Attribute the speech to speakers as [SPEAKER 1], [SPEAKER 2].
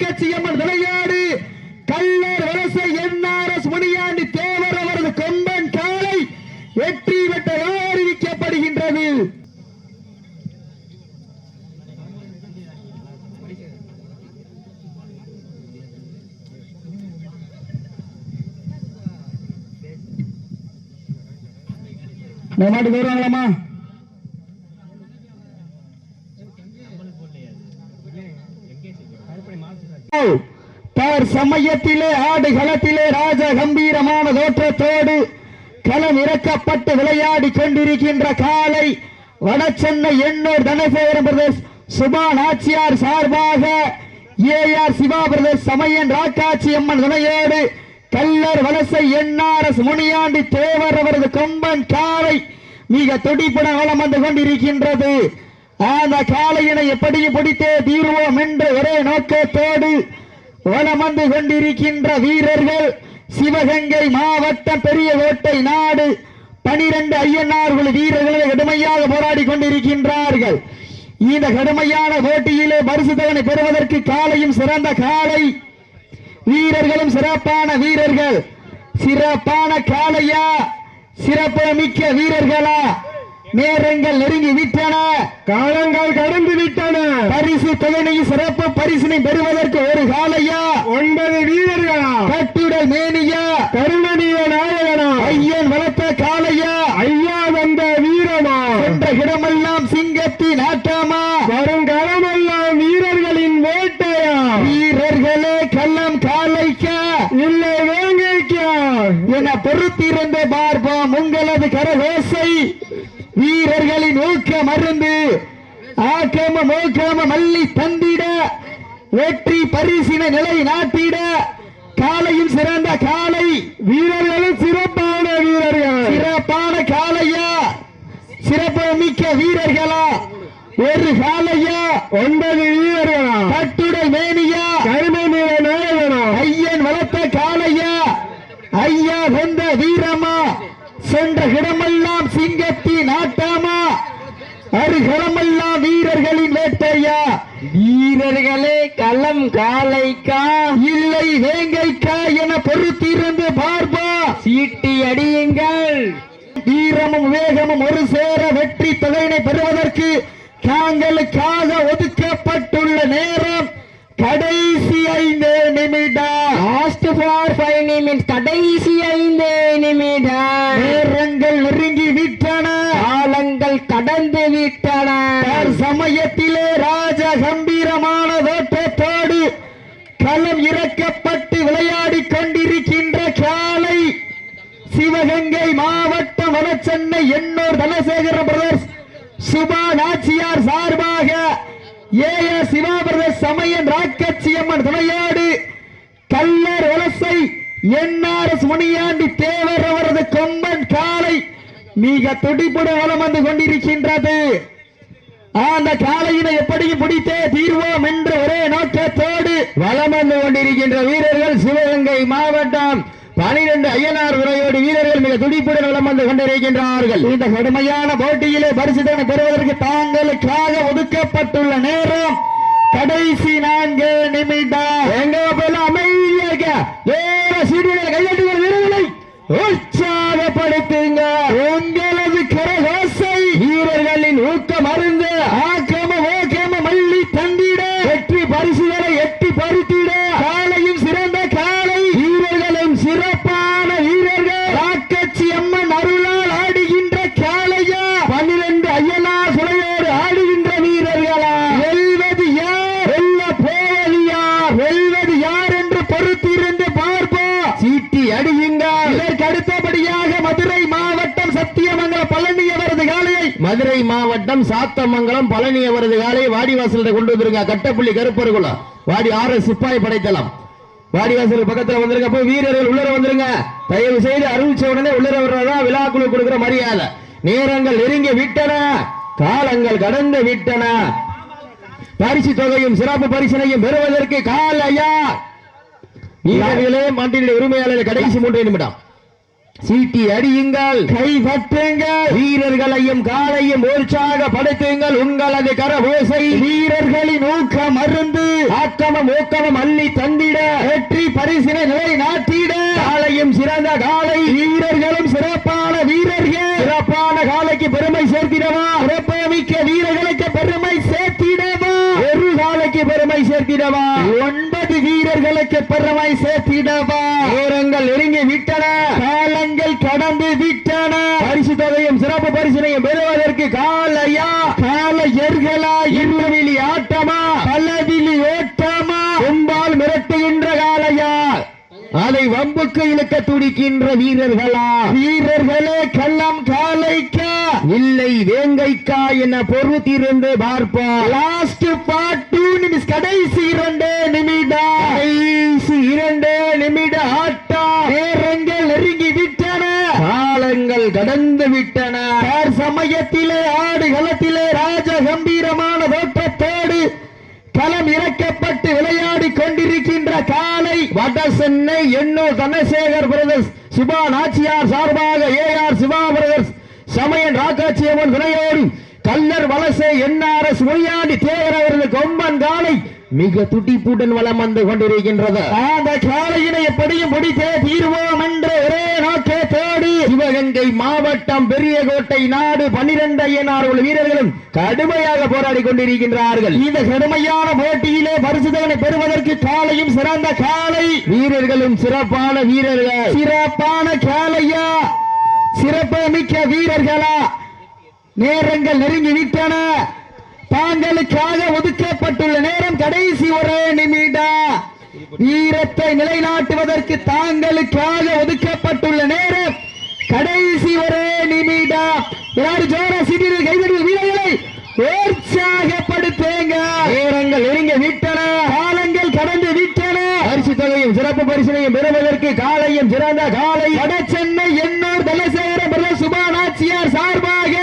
[SPEAKER 1] கட்சியம்மன் விளையாடு. கல்லர் வலசை என்ஆர்எஸ் முனியாண்டி தேவர் அவரது கொம்பன் காலை வெற்றி பெற்றதாக அறிவிக்கப்படுகின்றது நம்ம மாட்டுக்கு வருவாங்களாமா தார் சமயத்திலே ஆடு களத்திலே ராஜ கம்பீரமான தோற்றத்தோடு களம் இறக்கப்பட்டு விளையாடி கொண்டிருக்கின்ற காலை வடசென்னை எண்ணூர் தனசேகரன் பிரதேஷ் சுபான் ஆட்சியார் சார்பாக ஏஆர் சிவா பிரதேஷ் சமயன் ராக்காட்சி அம்மன் துணையோடு கல்லர் வலசை என்ஆர்எஸ் முனியாண்டி தேவர் அவரது கொம்பன் காலை மிக துடிப்புடன் வளம் வந்து கொண்டிருக்கின்றது. அந்த காளையினை எப்படியும் பிடித்தே தீர்வோம் என்ற ஒரே நோக்கத்தோடு வலம் வந்து கொண்டிருக்கின்ற வீரர்கள் சிவகங்கை மாவட்டம் பெரிய கோட்டை நாடு. பனிரெண்டு ஐயனார்கள் வீரர்களை கடுமையாக போராடி கொண்டிருக்கின்றார்கள். இந்த கடுமையான போட்டியிலே பரிசு தவணை பெறுவதற்கு காலையும் சிறந்த காலை. வீரர்களும் சிறப்பான வீரர்கள். சிறப்பான காளையா? சிறப்பு மிக்க வீரர்களா? நேரங்கள் நெருங்கி விட்டன.
[SPEAKER 2] காலங்கள் கடந்து விட்டன.
[SPEAKER 1] பரிசு தொகையை சிறப்பு பரிசினை பெறுவதற்கு ஒரு காலையா
[SPEAKER 2] ஒன்பது வீரர்களா?
[SPEAKER 1] கட்டுடல் மேனியா?
[SPEAKER 2] கருணனிய நாயகனா?
[SPEAKER 1] ஐயன் வளர்த்த காளையா?
[SPEAKER 2] ஐயா வந்த வீரமா
[SPEAKER 1] என்ற இடமெல்லாம் சிங்கத்தின் ஆட்டமா
[SPEAKER 2] வருங்காலமெல்லாம் வீரர்களின் வேட்டையா?
[SPEAKER 1] வீரர்களே கள்ளம் காலைக்கா
[SPEAKER 2] இல்லை வேங்கைக்கா?
[SPEAKER 1] என பொறுத்திருந்து பார்ப்போம் உங்களது கரகோசை. வீரர்களின் ஊக்க மருந்து ஆக்கம மோக்கம மல்லி தந்திட. வெற்றி பரிசின நிலை நாட்டிட. காலையும் சிறந்த காலை.
[SPEAKER 2] வீரர்களும் சிறப்பான வீரர்கள்.
[SPEAKER 1] சிறப்பான காளையா சிறப்பு மிக்க வீரர்களா? ஒரு காளையா
[SPEAKER 2] ஒன்பது வீரர்களா?
[SPEAKER 1] கட்டுடல் மேனியா?
[SPEAKER 2] கருமை நாயகனா?
[SPEAKER 1] ஐயன் வளர்த்த காளையா ஐயா வந்த வீரமா? சென்ற இடமெல்லாம் சிங்கத்தின் ஆட்டமா? அருகளமெல்லாம் வீரர்களின் வேட்டையா?
[SPEAKER 2] வீரர்களே களம் காலைக்கா?
[SPEAKER 1] இல்லை வேங்கைக்கா என பொறுத்திருந்து பார்ப்பா.
[SPEAKER 2] சீட்டி அடியுங்கள்.
[SPEAKER 1] வீரமும் வேகமும் ஒரு சேர வெற்றி தொகையினை பெறுவதற்கு தாங்களுக்காக ஒதுக்கப்பட்டுள்ள நேரம் கடைசி ஐந்து.
[SPEAKER 2] நிமிட்ஸ் கடைசி ஐந்து நிமிடம்.
[SPEAKER 1] நேரங்கள் நெருங்கி விட்டன.
[SPEAKER 2] காலங்கள் கடந்து விட்டன.
[SPEAKER 1] சமயத்திலே ராஜ கம்பீரமான தோற்றத்தோடு களம் இறக்கப்பட்டு விளையாடி கொண்டிருக்கின்ற காலை சிவகங்கை மாவட்டம் வடசென்னை எண்ணூர் தனசேகர பிரதர்ஸ் சுபா நாச்சியார் சார்பாக A S Siva brothers Samayan Rakkachi Amman துணையோடு கல்லர் வலசை என்ஆர்எஸ் முனியாண்டி தேவர் அவரது கொம்பன் காலை மிக துடிப்புடன் வலம் வந்து கொண்டிருக்கின்றது. அந்த காலையினை எப்படியும் பிடித்தே தீர்வோம் என்ற ஒரே நோக்கத்தோடு
[SPEAKER 2] வலம் வந்து கொண்டிருக்கின்ற வீரர்கள் சிவகங்கை மாவட்டம் பனிரெண்டு ஐயனார் உரையோடு வீரர்கள் மிக துடிப்புடன் வலம் வந்து கொண்டிருக்கின்றார்கள்.
[SPEAKER 1] இந்த கடுமையான போட்டியிலே பரிசுதனை பெறுவதற்கு தாங்களுக்காக ஒதுக்கப்பட்டுள்ள நேரம் கடைசி நான்கு நிமிடம்.
[SPEAKER 2] எங்க போல அமைதியா இருக்க? நேர சீடிகளை கையெழுத்துகள் வீரர்களை உற்சாகப்படுத்துங்க.
[SPEAKER 1] உங்களது கரகோசை
[SPEAKER 2] வீரர்களின் ஊக்கம் அருந்து.
[SPEAKER 1] ஆக்கம ஓகம மல்லி தந்திட.
[SPEAKER 2] வெற்றி பரிசுகளை எட்டி பறித்திட.
[SPEAKER 1] காலையும் சிறந்த காலை.
[SPEAKER 2] வீரர்களும் சிறப்பான வீரர்கள்.
[SPEAKER 1] ராக்கச்சி அம்மன் அருளால் ஆடுகின்ற காளையா
[SPEAKER 2] பன்னிரண்டு ஐயனார் சுளையோடு ஆடுகின்ற வீரர்களா
[SPEAKER 1] வெல்வது யார்
[SPEAKER 2] வெல்ல போவது யார்
[SPEAKER 1] வெல்வது யார் என்று பொறுத்திருந்து பார்ப்போம்
[SPEAKER 2] சீட்டி அடியுங்கள்
[SPEAKER 1] இதற்கு அடுத்தபடியாக மதுரை மாவட்டம் சத்தியமங்கலம் பழனி அவரது காளையை
[SPEAKER 2] மதுரை மாவட்டம் சாத்தமங்கலம் பழனி அவரது காலை வாடிவாசல கொண்டு வந்துருங்க கட்டப்புள்ளி கருப்பருகுளம். வாடி ஆறு சிப்பாய் படைத்தளம். வாடிவாசல் பக்கத்துல வந்துருங்க போய் வீரர்கள் உள்ளர வந்துருங்க. தயவு செய்து அறிவிச்ச உடனே உள்ளர வர்றதா? விழாக்குழு கொடுக்கிற மரியாதை. நேரங்கள் நெருங்கி விட்டன. காலங்கள் கடந்து விட்டன. பரிசு தொகையும் சிறப்பு பரிசனையும் பெறுவதற்கு கால் ஐயா. வீரர்களே மாட்டினுடைய உரிமையாளர் கடைசி மூன்று நிமிடம். சீட்டி அடியுங்கள்.
[SPEAKER 1] கை தட்டுங்கள்.
[SPEAKER 2] வீரர்களையும் காலையும் உற்சாகப்படுத்துங்கள் உங்களது கரவோசை
[SPEAKER 1] வீரர்களின் ஊக்கம் மருந்து
[SPEAKER 2] ஆக்கமும் ஊக்கமும் அள்ளி தந்திட.
[SPEAKER 1] வெற்றி பரிசினை நிலை நாட்டிட.
[SPEAKER 2] காலையும் சிறந்த காலை.
[SPEAKER 1] வீரர்களும் சிறப்பான வீரர்கள்.
[SPEAKER 2] சிறப்பான காலைக்கு பெருமை சேர்த்திடவா?
[SPEAKER 1] சிறப்புமிக்க வீரர்களுக்கு பெருமை சேர்த்திடவா?
[SPEAKER 2] ஒரு காலைக்கு பெருமை சேர்த்திடவா?
[SPEAKER 1] ஒன்பது வீரர்களுக்கு பெருமை சேர்த்திடவா?
[SPEAKER 2] நேரங்கள் நெருங்கி விட்டன.
[SPEAKER 1] காலங்கள் கடந்து விட்டன.
[SPEAKER 2] பரிசு தொகையும் சிறப்பு பரிசினையும் பெறுவதற்கு காலையா?
[SPEAKER 1] காலையர்களா
[SPEAKER 2] இருவிழி ஆட்டமா வம்புக்கு இழுக்க துடிக்கின்ற வீரர்களா?
[SPEAKER 1] வீரர்களே கள்ளம் காலைக்கா.
[SPEAKER 2] இல்லை வேங்கைக்கா என பொறுத்திருந்து பார்ப்போம்
[SPEAKER 1] லாஸ்ட் பார்ட் டூ நிமிஷம் கடைசி இரண்டு நிமிடம்
[SPEAKER 2] கடைசி இரண்டு நிமிட ஆட்டம்
[SPEAKER 1] நேரங்கள் நெருங்கி விட்டன.
[SPEAKER 2] காலங்கள் கடந்து விட்டன.
[SPEAKER 1] சமயத்திலே ஆடு களத்திலே ராஜ கம்பீரமான தோற்றத்தோடு களம் இறக்கப்பட்டு விளையாடி கொண்டிருக்கின்ற காலை
[SPEAKER 2] வட சென்னை எண்ணூர் தனசேகர் பிரதர்ஸ் சுபா நாச்சியார் சார்பாக A R Siva brothers Samayan Rakkachiamman துணையோடு கல்லர் வலசை என்ஆர்எஸ் எஸ் தேவர் அவரது கொம்பன் காலை மிக துடிப்புடன் வலம் வந்து கொண்டிருக்கின்றது.
[SPEAKER 1] அந்த காலையினை எப்படியும் பிடித்தே தீர்வோம் என்ற ஒரே நோக்கத்தோடு
[SPEAKER 2] சிவகங்கை மாவட்டம் பெரியகோட்டை நாடு பன்னிரண்டு ஐயனார் உள்ள வீரர்களும் கடுமையாக போராடி கொண்டிருக்கின்றார்கள்.
[SPEAKER 1] இந்த கடுமையான போட்டியிலே பரிசுதவனை பெறுவதற்கு காலையும் சிறந்த காலை.
[SPEAKER 2] வீரர்களும் சிறப்பான வீரர்கள்.
[SPEAKER 1] சிறப்பான காலையா? சிறப்பு மிக்க வீரர்களா? நேரங்கள் நெருங்கி விட்டன. தாங்களுக்காக ஒதுக்கப்பட்டுள்ள நேரம் கடைசி ஒரே நிமிடம். வீரத்தை நிலைநாட்டுவதற்கு தாங்களுக்காக ஒதுக்கப்பட்டுள்ள நேரம் கடைசி ஒரே நிமிடம். யாரு ஜோரா சிறிது கைதடி வீரர்களை உற்சாகப்படுத்துங்க.
[SPEAKER 2] நேரங்கள் நெருங்கி விட்டன.
[SPEAKER 1] காலங்கள் கடந்து விட்டன.
[SPEAKER 2] பரிசு தொகையும் சிறப்பு பரிசினையும் பெறுவதற்கு காலையும் சிறந்த காலை.
[SPEAKER 1] வடசென்னை எண்ணூர் தலசேகர பிரதர் சுபாநாச்சியார் சார்பாக